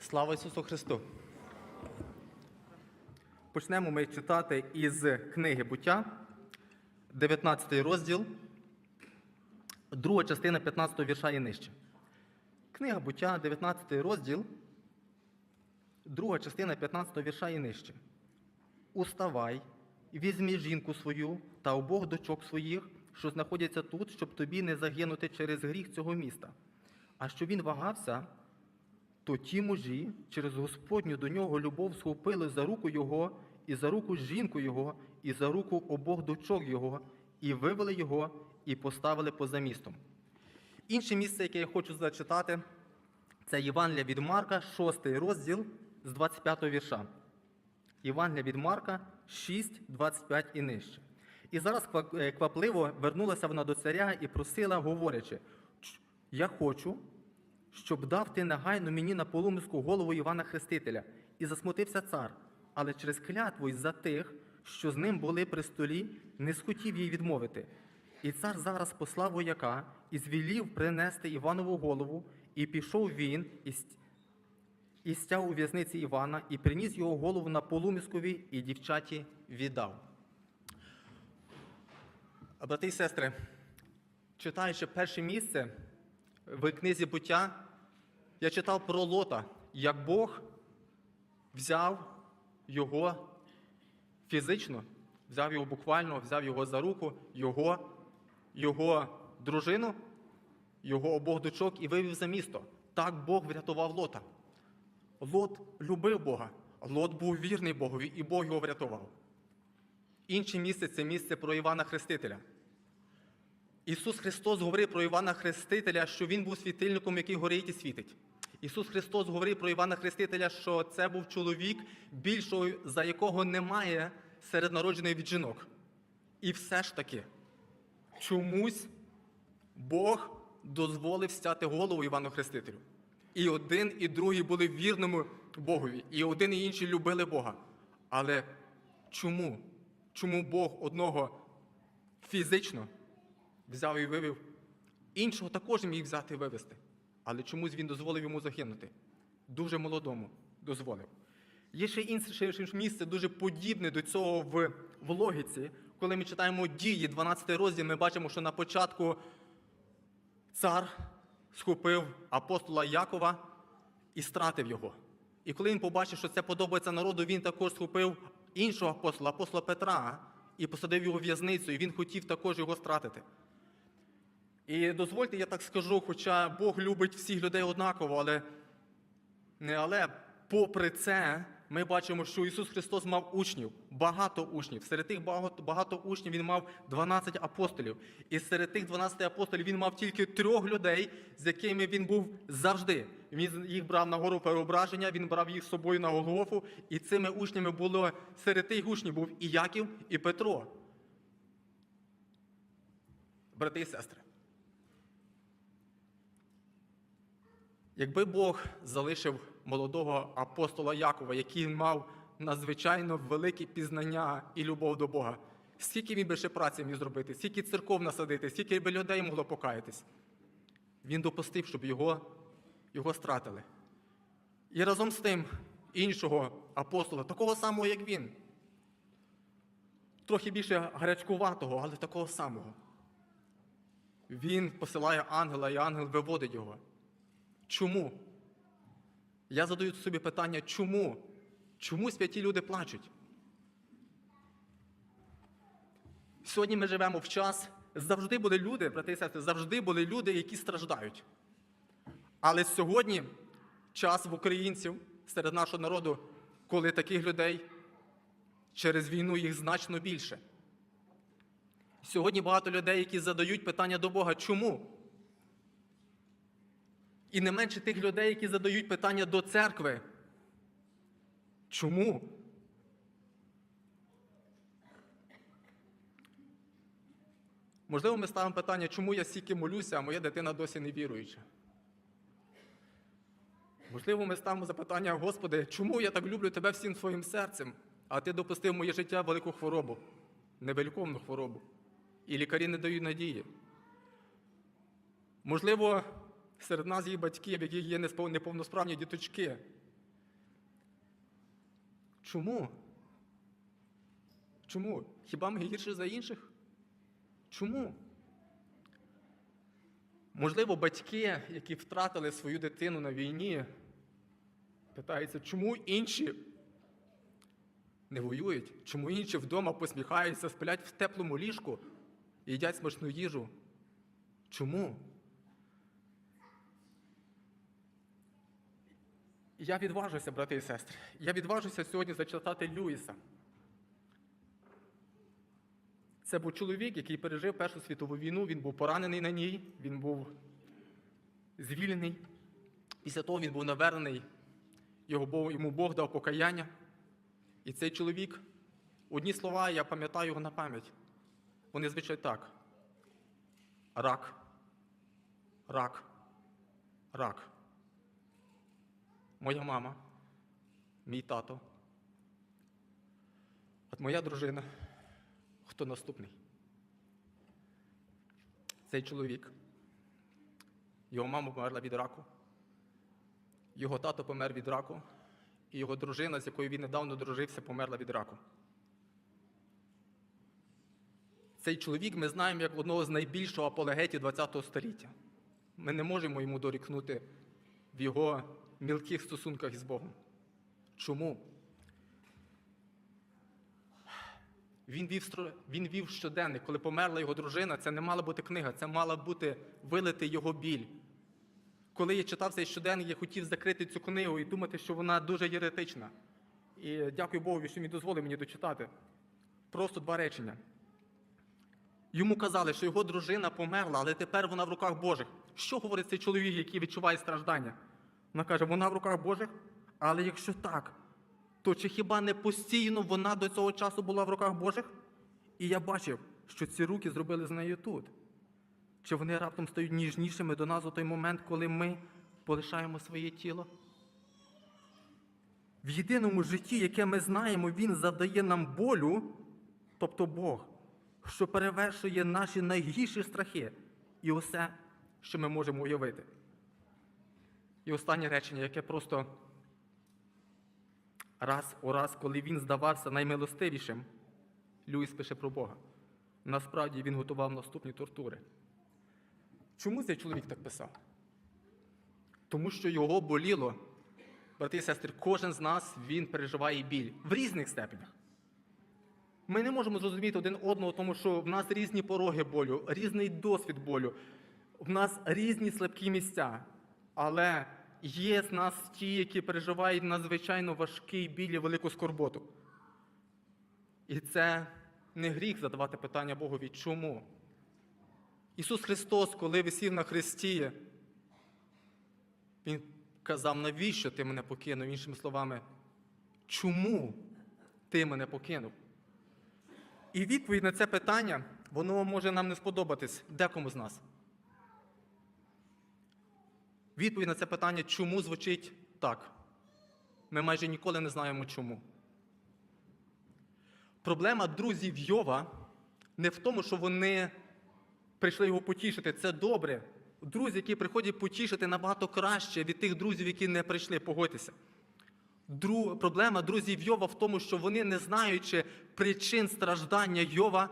Слава Ісусу Христу! Почнемо ми читати із книги буття, 19 розділ, друга частина 15 вірша і нижче. Книга буття, 19 розділ, друга частина 15 вірша і нижче. Уставай, візьми жінку свою та обох дочок своїх, що знаходяться тут, щоб тобі не загинути через гріх цього міста. А що він вагався, то ті мужі через Господню до нього любов схопили за руку його, і за руку жінку його, і за руку обох дочок його, і вивели його, і поставили поза містом. Інше місце, яке я хочу зачитати, це Євангелія від Марка, 6 розділ з 25 вірша. Євангелія від Марка 6, 25 і нижче. І зараз е, квапливо вернулася вона до царя і просила, говорячи: Я хочу, щоб дав ти негайно мені на полумиску голову Івана Хрестителя. І засмутився цар, але через клятву й за тих, що з ним були при столі, не схотів їй відмовити. І цар зараз послав вояка і звелів принести Іванову голову, і пішов він і і стяв у в'язниці Івана, і приніс його голову на полуміскові, і дівчаті віддав. Брати і сестри, читаючи перше місце в книзі буття, я читав про Лота, як Бог взяв його фізично, взяв його буквально, взяв його за руку, його, його дружину, його обох дочок і вивів за місто. Так Бог врятував Лота. Лот любив Бога, Лот був вірний Богові, і Бог його врятував. Інше місце це місце про Івана Хрестителя. Ісус Христос говорив про Івана Хрестителя, що Він був світильником, який горить і світить. Ісус Христос говорив про Івана Хрестителя, що це був чоловік, більшого, за якого немає серед народжених від жінок. І все ж таки, чомусь Бог дозволив стяти голову Івану Хрестителю. І один, і другий були вірними Богові, і один і інший любили Бога. Але чому? Чому Бог одного фізично взяв і вивів, іншого також міг взяти і вивести. Але чомусь він дозволив йому загинути. Дуже молодому дозволив. Є ще інше місце, дуже подібне до цього в, в логіці. Коли ми читаємо дії, 12 розділ, ми бачимо, що на початку цар схопив апостола Якова і стратив його. І коли він побачив, що це подобається народу, він також схопив іншого апостола, апостола Петра, і посадив його в в'язницю, і він хотів також його стратити. І дозвольте, я так скажу, хоча Бог любить всіх людей однаково, але не але попри це, ми бачимо, що Ісус Христос мав учнів, багато учнів. Серед тих багато, багато учнів Він мав 12 апостолів. І серед тих 12 апостолів він мав тільки трьох людей, з якими він був завжди. Він їх брав на гору переображення, він брав їх з собою на Голгофу, і цими учнями було серед тих учнів був і Яків, і Петро. Брати і сестри. Якби Бог залишив молодого апостола Якова, який мав надзвичайно велике пізнання і любов до Бога, скільки він би ще праці міг зробити, скільки церков насадити, скільки би людей могло покаятись, він допустив, щоб його, його стратили. І разом з тим іншого апостола, такого самого, як він, трохи більше гарячкуватого, але такого самого. Він посилає ангела, і ангел виводить його. Чому? Я задаю собі питання, чому? Чому святі люди плачуть? Сьогодні ми живемо в час, завжди були люди, брати і сестри, завжди були люди, які страждають. Але сьогодні час в українців серед нашого народу, коли таких людей через війну їх значно більше. Сьогодні багато людей, які задають питання до Бога, чому? І не менше тих людей, які задають питання до церкви. Чому? Можливо, ми ставимо питання, чому я стільки молюся, а моя дитина досі не віруюча. Можливо, ми ставимо запитання, Господи, чому я так люблю Тебе всім своїм серцем, а Ти допустив моє життя велику хворобу, невеликовну хворобу. І лікарі не дають надії. Можливо, серед нас є батьків, в яких є неповносправні діточки, Чому? Чому? Хіба ми гірше за інших? Чому? Можливо, батьки, які втратили свою дитину на війні, питаються, чому інші не воюють, чому інші вдома посміхаються, сплять в теплому ліжку і їдять смачну їжу? Чому? Я відважуся, брати і сестри. Я відважуся сьогодні зачитати Люїса. Це був чоловік, який пережив Першу світову війну, він був поранений на ній, він був звільнений. Після того він був навернений, його, йому Бог дав покаяння. І цей чоловік, одні слова, я пам'ятаю його на пам'ять. Вони звучать так: рак, рак, рак. Моя мама, мій тато. От моя дружина. Хто наступний? Цей чоловік. Його мама померла від раку. Його тато помер від раку. І його дружина, з якою він недавно дружився, померла від раку. Цей чоловік ми знаємо як одного з найбільшого апологетів ХХ століття. Ми не можемо йому дорікнути в його мілких стосунках із Богом. Чому? Він вів, він вів щоденник, коли померла його дружина, це не мала бути книга, це мала бути вилити його біль. Коли я читав цей щоденник, я хотів закрити цю книгу і думати, що вона дуже єретична. І дякую Богу, що він дозволив мені дочитати. Просто два речення. Йому казали, що його дружина померла, але тепер вона в руках Божих. Що говорить цей чоловік, який відчуває страждання? Вона каже, вона в руках Божих, але якщо так, то чи хіба не постійно вона до цього часу була в руках Божих? І я бачив, що ці руки зробили з нею тут. Чи вони раптом стають ніжнішими до нас у той момент, коли ми полишаємо своє тіло? В єдиному житті, яке ми знаємо, Він завдає нам болю, тобто Бог, що перевершує наші найгірші страхи і усе, що ми можемо уявити. І останнє речення, яке просто раз у раз, коли він здавався наймилостивішим, Люїс пише про Бога. Насправді він готував наступні тортури. Чому цей чоловік так писав? Тому що його боліло. Брати і сестри, кожен з нас він переживає біль в різних степенях. Ми не можемо зрозуміти один одного, тому що в нас різні пороги болю, різний досвід болю, в нас різні слабкі місця. Але є з нас ті, які переживають надзвичайно важкий біль і велику скорботу. І це не гріх задавати питання Богові, чому? Ісус Христос, коли висів на хресті, Він казав, навіщо ти мене покинув? Іншими словами, чому ти мене покинув? І відповідь на це питання, воно може нам не сподобатись декому з нас. Відповідь на це питання, чому звучить так. Ми майже ніколи не знаємо чому. Проблема друзів Йова не в тому, що вони прийшли його потішити. Це добре. Друзі, які приходять потішити, набагато краще від тих друзів, які не прийшли, погодьтеся. Дру... Проблема друзів Йова в тому, що вони, не знаючи причин страждання Йова,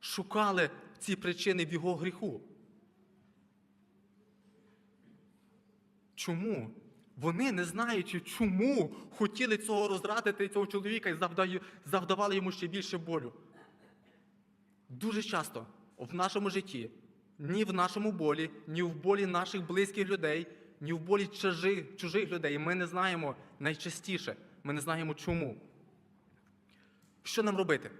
шукали ці причини в його гріху. Чому? Вони, не знаючи, чому хотіли цього розрадити цього чоловіка і завдавали йому ще більше болю. Дуже часто в нашому житті, ні в нашому болі, ні в болі наших близьких людей, ні в болі чужих, чужих людей ми не знаємо найчастіше, ми не знаємо чому. Що нам робити?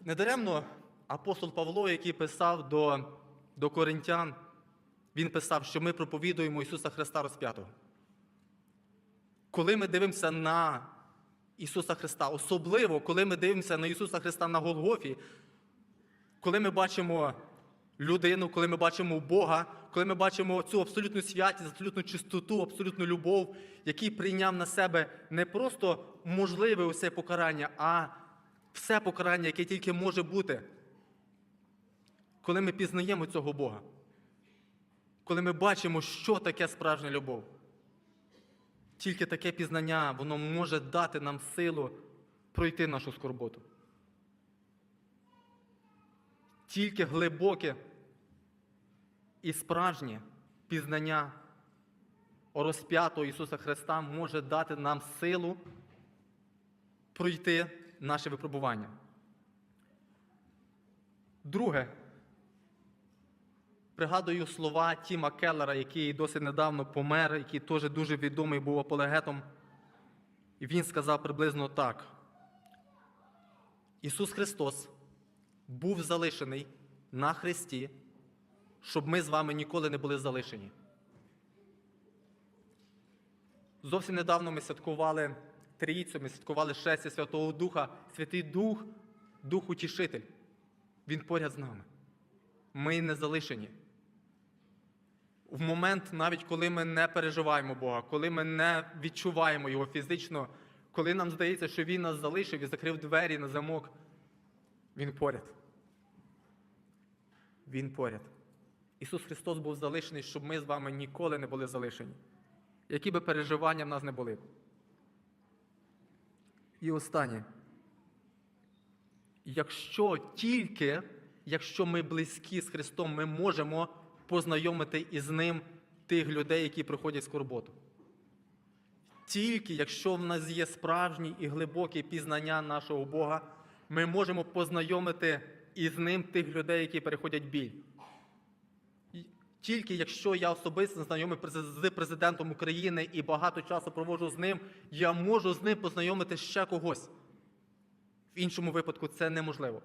Недаремно апостол Павло, який писав до, до коринтян, він писав, що ми проповідуємо Ісуса Христа розп'ятого. Коли ми дивимося на Ісуса Христа, особливо коли ми дивимося на Ісуса Христа на Голгофі, коли ми бачимо людину, коли ми бачимо Бога, коли ми бачимо цю абсолютну святість, абсолютну чистоту, абсолютну любов, який прийняв на себе не просто можливе усе покарання, а все покарання, яке тільки може бути, коли ми пізнаємо цього Бога, коли ми бачимо, що таке справжня любов. Тільки таке пізнання, воно може дати нам силу пройти нашу скорботу. Тільки глибоке і справжнє пізнання розп'ятого Ісуса Христа може дати нам силу пройти наше випробування. Друге, пригадую слова Тіма Келлера, який досить недавно помер, який теж дуже відомий був апологетом. І він сказав приблизно так: Ісус Христос був залишений на Христі, щоб ми з вами ніколи не були залишені. Зовсім недавно ми святкували Трійцю, ми святкували шестя Святого Духа. Святий Дух, Дух Утішитель. Він поряд з нами. Ми не залишені. В момент, навіть коли ми не переживаємо Бога, коли ми не відчуваємо Його фізично, коли нам здається, що Він нас залишив і закрив двері на замок, Він поряд. Він поряд. Ісус Христос був залишений, щоб ми з вами ніколи не були залишені. Які би переживання в нас не були. І останнє. Якщо тільки, якщо ми близькі з Христом, ми можемо познайомити із Ним тих людей, які проходять скорботу. Тільки якщо в нас є справжнє і глибоке пізнання нашого Бога, ми можемо познайомити із Ним тих людей, які переходять біль. Тільки якщо я особисто знайомий з президентом України і багато часу проводжу з ним, я можу з ним познайомити ще когось. В іншому випадку це неможливо.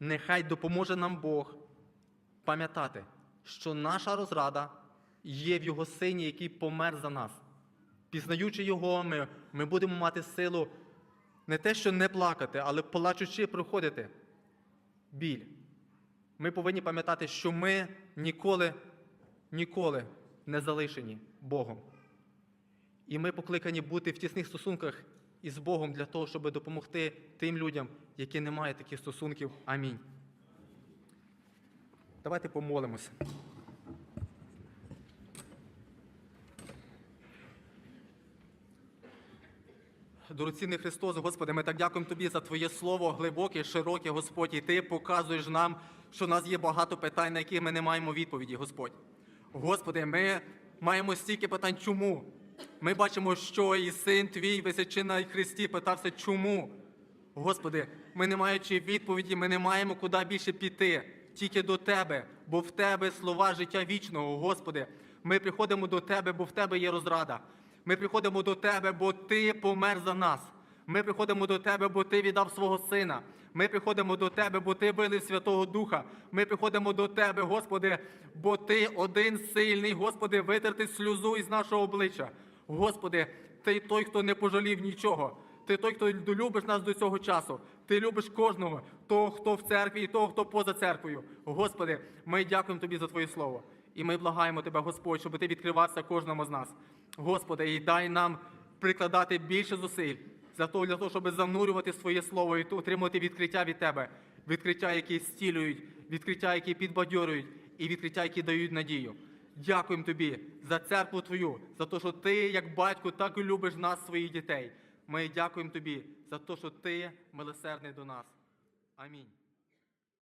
Нехай допоможе нам Бог пам'ятати, що наша розрада є в Його сині, який помер за нас. Пізнаючи Його, ми, ми будемо мати силу не те, що не плакати, але плачучи проходити біль. Ми повинні пам'ятати, що ми ніколи, ніколи не залишені Богом. І ми покликані бути в тісних стосунках із Богом для того, щоб допомогти тим людям, які не мають таких стосунків. Амінь. Давайте помолимося. Дорогоцінний Христос, Господи, ми так дякуємо Тобі за Твоє Слово глибоке, широке, Господь, і Ти показуєш нам, що в нас є багато питань, на які ми не маємо відповіді, Господь. Господи, ми маємо стільки питань, чому? Ми бачимо, що і син твій висячи на Христі питався, чому? Господи, ми не маючи відповіді, ми не маємо куди більше піти, тільки до Тебе, бо в Тебе слова життя вічного, Господи. Ми приходимо до Тебе, бо в Тебе є розрада. Ми приходимо до Тебе, бо Ти помер за нас. Ми приходимо до Тебе, бо Ти віддав свого Сина. Ми приходимо до Тебе, бо Ти вилив Святого Духа. Ми приходимо до Тебе, Господи, бо Ти один сильний, Господи, витерти сльозу із нашого обличчя. Господи, Ти той, хто не пожалів нічого. Ти той, хто любиш нас до цього часу. Ти любиш кожного, того, хто в церкві, і того, хто поза церквою. Господи, ми дякуємо Тобі за Твоє Слово. І ми благаємо Тебе, Господь, щоб Ти відкривався кожному з нас. Господи, і дай нам прикладати більше зусиль для того, для того, щоб занурювати своє слово і отримувати відкриття від Тебе, відкриття, які зцілюють, відкриття, які підбадьорюють, і відкриття, які дають надію. Дякуємо тобі за церкву Твою, за те, що ти, як батько, так і любиш нас, своїх дітей. Ми дякуємо тобі за те, що ти милосердний до нас. Амінь.